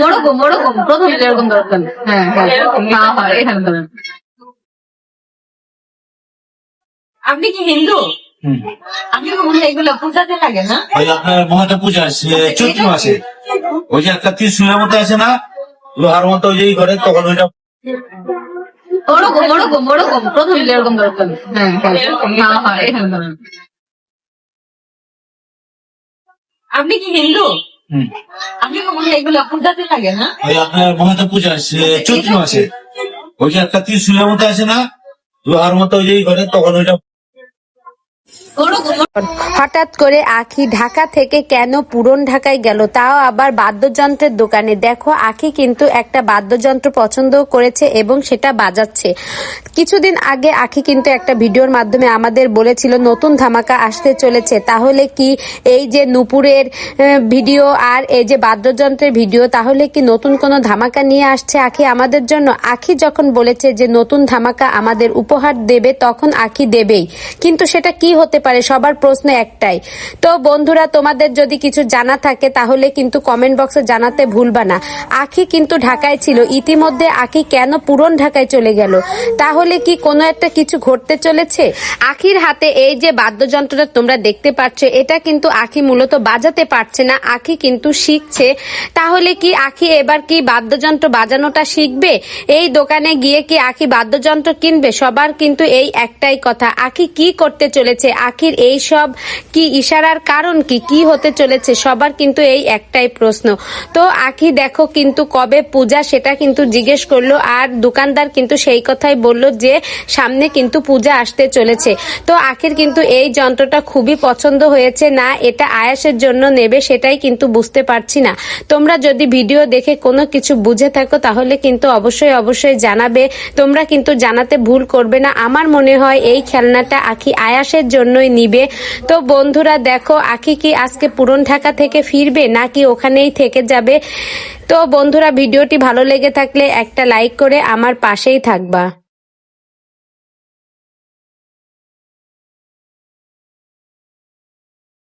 ওরকম ওরকম প্রথমে এরকম দরকার হ্যাঁ হ্যাঁ না হয় এখানে ধরেন। আপনি কি হিন্দু? আপনি মনে হয় এগুলো পূজাতে লাগে না? ওই আপনার মহাটা পূজা আছে চৈত্র মাসে। ওই যে একটা ত্রিশুলের মতো আছে না লোহার মতো ওই যে করে তখন ওইটা ওরকম ওরকম ওরকম প্রথমে এরকম দরকার হ্যাঁ হ্যাঁ না হয় এখানে ধরেন। আপনি কি হিন্দু? হুম। আপনি মনে হয় এগুলো লাগে না ওই আপনার মহাদেব পূজা আছে চৈত্র মাসে ওই যে একটা ত্রিশুলের মতো আছে না লোহার মতো ওই যে ঘরে তখন ওইটা হঠাৎ করে আখি ঢাকা থেকে কেন পুরন ঢাকায় গেল? তাও আবার বাদ্যযন্ত্রের দোকানে। দেখো, আখি কিন্তু একটা বাদ্যযন্ত্র পছন্দ করেছে এবং সেটা বাজাচ্ছে। কিছুদিন আগে আখি কিন্তু একটা ভিডিওর মাধ্যমে আমাদের বলেছিল, নতুন ধামাকা আসতে চলেছে। তাহলে কি এই যে নুপুরের ভিডিও আর এই যে বাদ্যযন্ত্রের ভিডিও, তাহলে কি নতুন কোনো ধামাকা নিয়ে আসছে আখি আমাদের জন্য? আখি যখন বলেছে যে, নতুন ধামাকা আমাদের উপহার দেবে, তখন আখি দেবেই। কিন্তু সেটা কি হতে পারে? সবার প্রশ্ন একটাই। তো বন্ধুরা, তোমাদের যদি কিছু জানা থাকে, তাহলে কিন্তু কমেন্ট বক্সে জানাতে ভুলবা না। আখি কিন্তু ঢাকায় ছিল। ইতিমধ্যে আখি কেন পুরন ঢাকায় চলে গেল? তাহলে কি কোনো একটা কিছু ঘটতে চলেছে? আখির হাতে এই যে বাদ্যযন্ত্রটা তোমরা দেখতে পাচ্ছ, এটা কিন্তু আখি মূলত বাজাতে পারছে না। আখি কিন্তু শিখছে। তাহলে কি আখি এবার কি বাদ্যযন্ত্র বাজানোটা শিখবে? এই দোকানে গিয়ে কি আখি বাদ্যযন্ত্র কিনবে? সবার কিন্তু এই একটাই কথা। আখি কি করতে চলেছে? আখির এই সব কি ইশারার কারণ কি? কি হতে চলেছে? সবার কিন্তু এই একটাই প্রশ্ন। তো আখি, দেখো কিন্তু কবে পূজা সেটা কিন্তু জিজ্ঞেস করল, আর দোকানদার কিন্তু সেই কথাই বলল যে সামনে কিন্তু পূজা আসতে চলেছে। তো আখির কিন্তু এই যন্ত্রটা খুবই পছন্দ হয়েছে, না এটা আয়াসের জন্য নেবে সেটাই কিন্তু বুঝতে পারছি না। তোমরা যদি ভিডিও দেখে কোনো কিছু বুঝে থাকো, তাহলে কিন্তু অবশ্যই অবশ্যই জানাবে। তোমরা কিন্তু জানাতে ভুল করবে না। আমার মনে হয় এই খেলনাটা আখি আয়াসের জন্যই নিবে। তো বন্ধুরা, দেখো আখি কি আজকে পুরন ঢাকা থেকে ফিরবে নাকি ওখানেই থেকে যাবে? তো বন্ধুরা, ভিডিওটি ভালো লেগে থাকলে একটা লাইক করে আমার পাশেই থাকবা।